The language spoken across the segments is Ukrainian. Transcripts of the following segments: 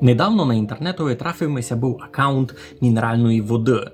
Недавно на інтернетові трафився був аккаунт мінеральної води.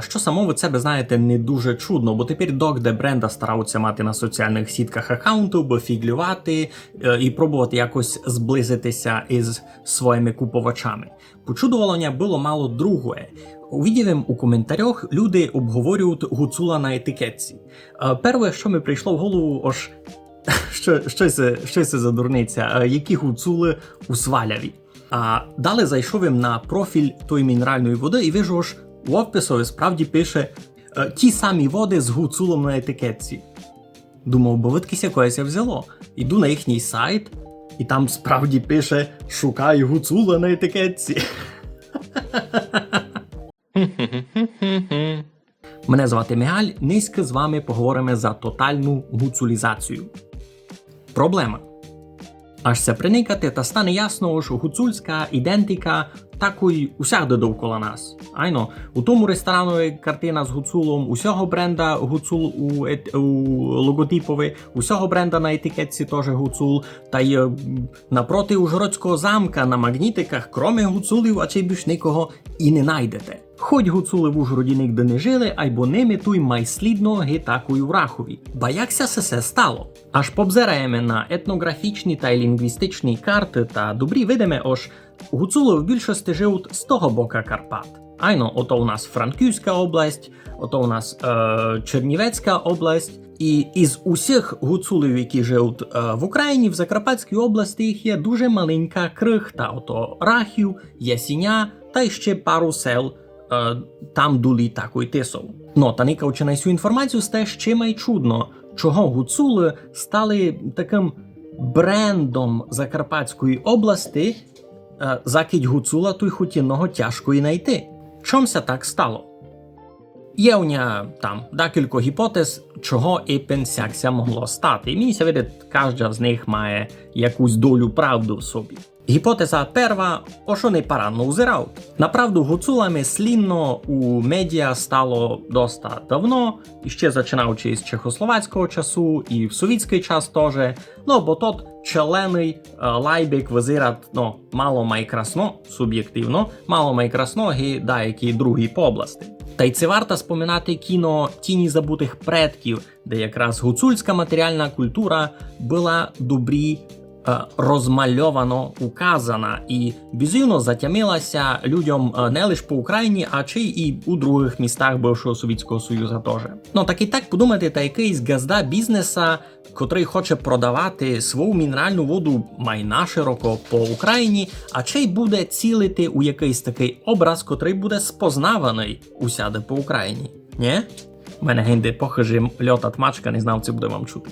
Що само ви себе знаєте не дуже чудно, бо тепер док, де бренда стараються мати на соціальних сітках аккаунту, бо фіглювати е, і пробувати якось зблизитися із своїми купувачами. Почудування було мало друге. Увидів у коментарях люди обговорюють гуцула на етикетці. Е, Перше, що мені прийшло в голову, ож що, що, це, що це за дурниця, Е, які гуцули у сваляві. А далі зайшов їм на профіль тої мінеральної води і вижу, аж у описові справді пише е, ті самі води з гуцулом на етикетці. Думав, бо видкись якоїсь взяло. Іду на їхній сайт, і там справді пише Шукай гуцула на етикетці. Мене звати Мігаль, низько з вами поговоримо за тотальну гуцулізацію. Проблема. Аж це приникати та стане ясно, що гуцульська ідентика такої усяде довкола нас. Айно, у тому ресторану картина з гуцулом, усього бренда гуцул у, ет, у логотипові, усього бренда на етикетці теж гуцул, та й напроти Ужгородського замка на магнітиках, кроме гуцулів, а чи більш нікого і не найдете. Хоч гуцули в Ужгороді нігде не жили, айбо ними туй майслідно гитакою в Рахові. Ба якся се се стало? Аж побзираємо на етнографічні та лінгвістичні карти та добрі видиме, ож гуцули в більшості живуть з того бока Карпат. Айно, ото у нас Франківська область, ото у нас е, Чернівецька область. І із усіх гуцулів, які живуть е, в Україні, в Закарпатській області їх є дуже маленька крихта. Ото Рахів, Ясіня та ще пару сел там дулі такої тисов. Ну, та никавчи на цю інформацію, стає ще май чудно, чого гуцули стали таким брендом Закарпатської області, е, закидь гуцула той хотінного тяжко і знайти. Чомся так стало? Є у ня там декілька гіпотез, чого і пенсякся могло стати. І мені видить, кожна з них має якусь долю правди в собі. Гіпотеза перва, о що не паранно узирав. Направду гуцулами слінно у медіа стало доста давно, і ще починаючи з чехословацького часу, і в совітський час теж. Ну, бо тот челений е, лайбік визират, ну, мало май красно, суб'єктивно, мало май красно, і деякі другі по області. Та й це варто споминати кіно Тіні забутих предків, де якраз гуцульська матеріальна культура була добрі розмальовано указана і візивно затямилася людям е, не лише по Україні, а чи і у других містах бившого Совєтського Союзу теж. Ну так і так подумайте, та якийсь газда бізнеса, котрий хоче продавати свою мінеральну воду майна широко по Україні, а чи й буде цілити у якийсь такий образ, котрий буде спознаваний усяде по Україні. Ні? Мене генди похожі льотат мачка, не знав, це буде вам чути.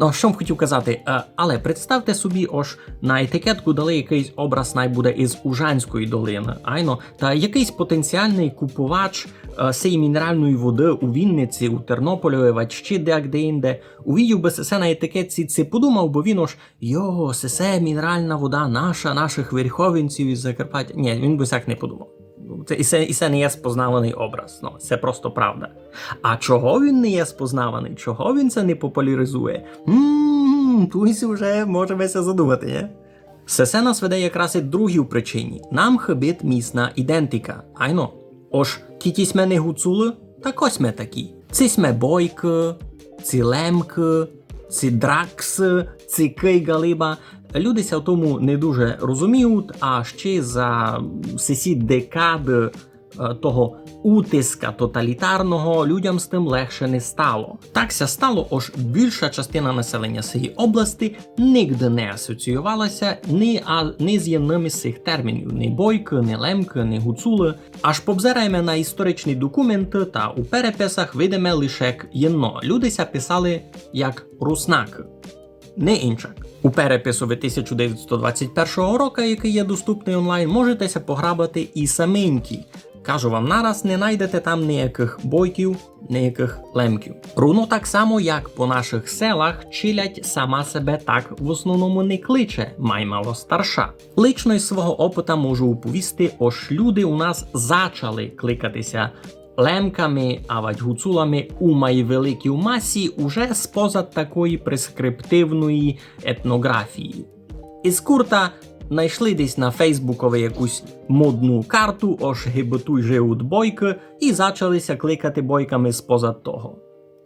Ну, що б хотів казати, е, але представте собі, ож на етикетку дали якийсь образ найбуде із Ужанської долини, айно, та якийсь потенціальний купувач е, сей мінеральної води у Вінниці, у Тернополі, чи де-інде, увидів би сесе на етикетці, це подумав, бо він ож його, сесе мінеральна вода наша, наших верховинців із Закарпаття. Ні, він би так не подумав. Це і це, і це не є спознаваний образ. Ну, це просто правда. А чого він не є спознаваний? Чого він це не популяризує? Тут вже можемося задумати, не? Сесе нас веде якраз і другій причині. Нам хибить місна ідентика. Айно. Ож ті сме не гуцули, так ось ми такі. Ці сме бойки, ці дракс, ці кейгалиба. Люди ся в тому не дуже розуміють, а ще за сесі декади е, того утиска тоталітарного людям з тим легше не стало. Такся стало, ож більша частина населення цієї області нігде не асоціювалася ні, а, ні з єдним із цих термінів: ні бойки, ні лемки, ні гуцули. Аж побзираємо на історичні документи та у переписах видиме лише єдно. Люди ся писали як руснаки не інчак. У переписові 1921 року, який є доступний онлайн, можетеся пограбати і саменькі. Кажу вам нараз, не знайдете там ніяких бойків, ніяких лемків. Руно так само, як по наших селах, чилять сама себе так в основному не кличе, май мало старша. Лично із свого опита можу уповісти, ож люди у нас зачали кликатися лемками, а вать гуцулами у майвеликій масі уже споза такої прескриптивної етнографії. Із курта знайшли десь на Фейсбукові якусь модну карту, ож гибетуй живуть бойки, і зачалися кликати бойками споза того.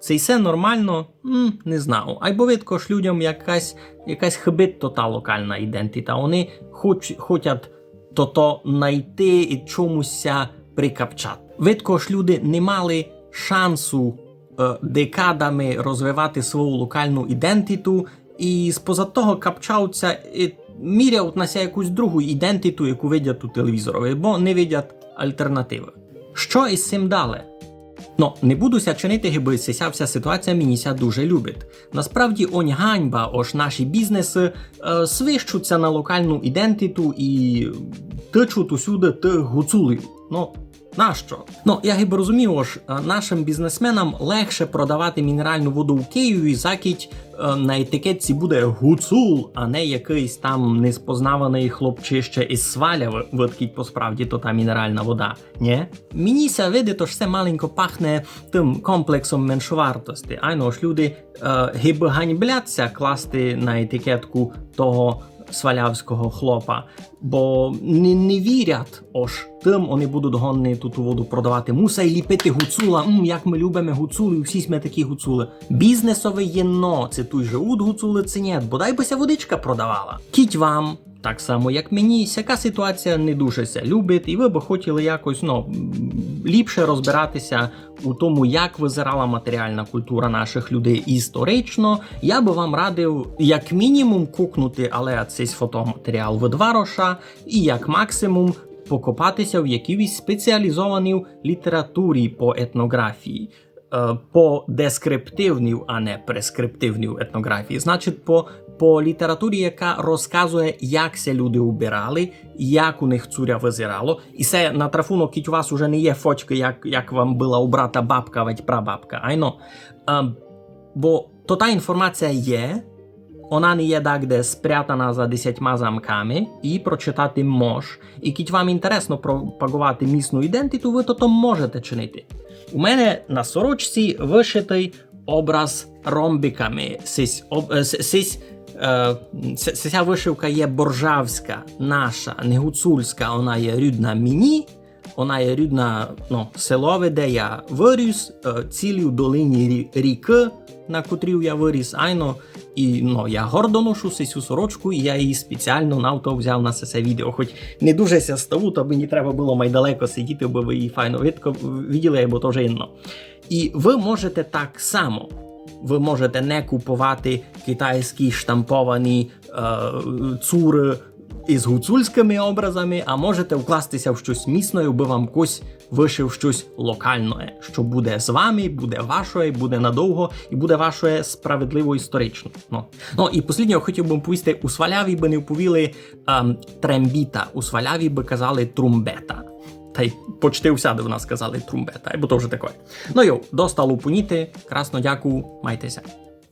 Це все нормально? М, не знаю. Айбо видко ж людям якась, якась хибито та локальна ідентита. Вони хоч, хочуть то-то знайти і чомуся прикапчати. Видко ж люди не мали шансу е, декадами розвивати свою локальну ідентиту, і споза того капчауться і міряють на ся якусь другу ідентиту, яку видять у телевізорові, бо не видять альтернативи. Що із цим далі? Ну, не будуся чинити, гиби ця вся ситуація мені дуже любить. Насправді, онь ганьба, ож наші бізнеси е, свищуться на локальну ідентиту і тичуть усюди тих гуцулів. Ну, нащо? Ну, я гиби розумію, ож е, нашим бізнесменам легше продавати мінеральну воду в Києві, закіть е, на етикетці буде гуцул, а не якийсь там неспознаваний хлопчище із сваля, видкіть по справді то та мінеральна вода. Ні? Мені ся види, то ж все маленько пахне тим комплексом меншовартості. Айно ж люди е, гиби ганьбляться класти на етикетку того свалявського хлопа, бо не, не вірять, ож тим вони будуть гонні тут воду продавати. Мусай ліпити гуцула. М, як ми любимо гуцули, всі сме такі гуцули. Бізнесове єно, це той же ут гуцули, це ні, бодай бися водичка продавала. Кіть вам. Так само, як мені, сяка ситуація не дуже ся любить, і ви би хотіли якось ну, ліпше розбиратися у тому, як визирала матеріальна культура наших людей історично. Я би вам радив, як мінімум, кукнути, але цей фотоматеріал в два роша, і як максимум покопатися в якійсь спеціалізованій літературі по етнографії. е, По дескриптивній, а не прескриптивній етнографії, значить, по по літературі, яка розказує, як ся люди убирали, як у них цуря визирало. І це на трафунок кіть у вас уже не є фочки, як, як вам була у бабка, ведь прабабка. Айно. А, бо то та інформація є, вона не є так, де спрятана за десятьма замками, і прочитати мож. І кіть вам інтересно пропагувати місну ідентиту, ви то, то можете чинити. У мене на сорочці вишитий образ ромбиками. Сись, об, сись, е, ця вишивка є боржавська, наша, не гуцульська, вона є рідна мені. Вона є рідна ну, селове, де я виріс, е, цілі в долині ріки, на котрій я виріс, айно. І ну, я гордо ношу цю сорочку, і я її спеціально на авто взяв на це відео. Хоч не дуже ся ставу, то мені треба було майдалеко сидіти, бо ви її файно виділи, бо то вже інно. І ви можете так само. Ви можете не купувати китайські штамповані е, цури із гуцульськими образами, а можете вкластися в щось місне, аби вам хтось вишив щось локальне, що буде з вами, буде вашою, буде надовго і буде вашою справедливо історично. Ну, ну і останнє хотів би повісти, у сваляві би не вповіли ем, трембіта, у сваляві би казали трумбета. Та й почти всяде в нас казали трумбета, бо то вже таке. Ну йо, до сталу поніти, красно дякую, майтеся.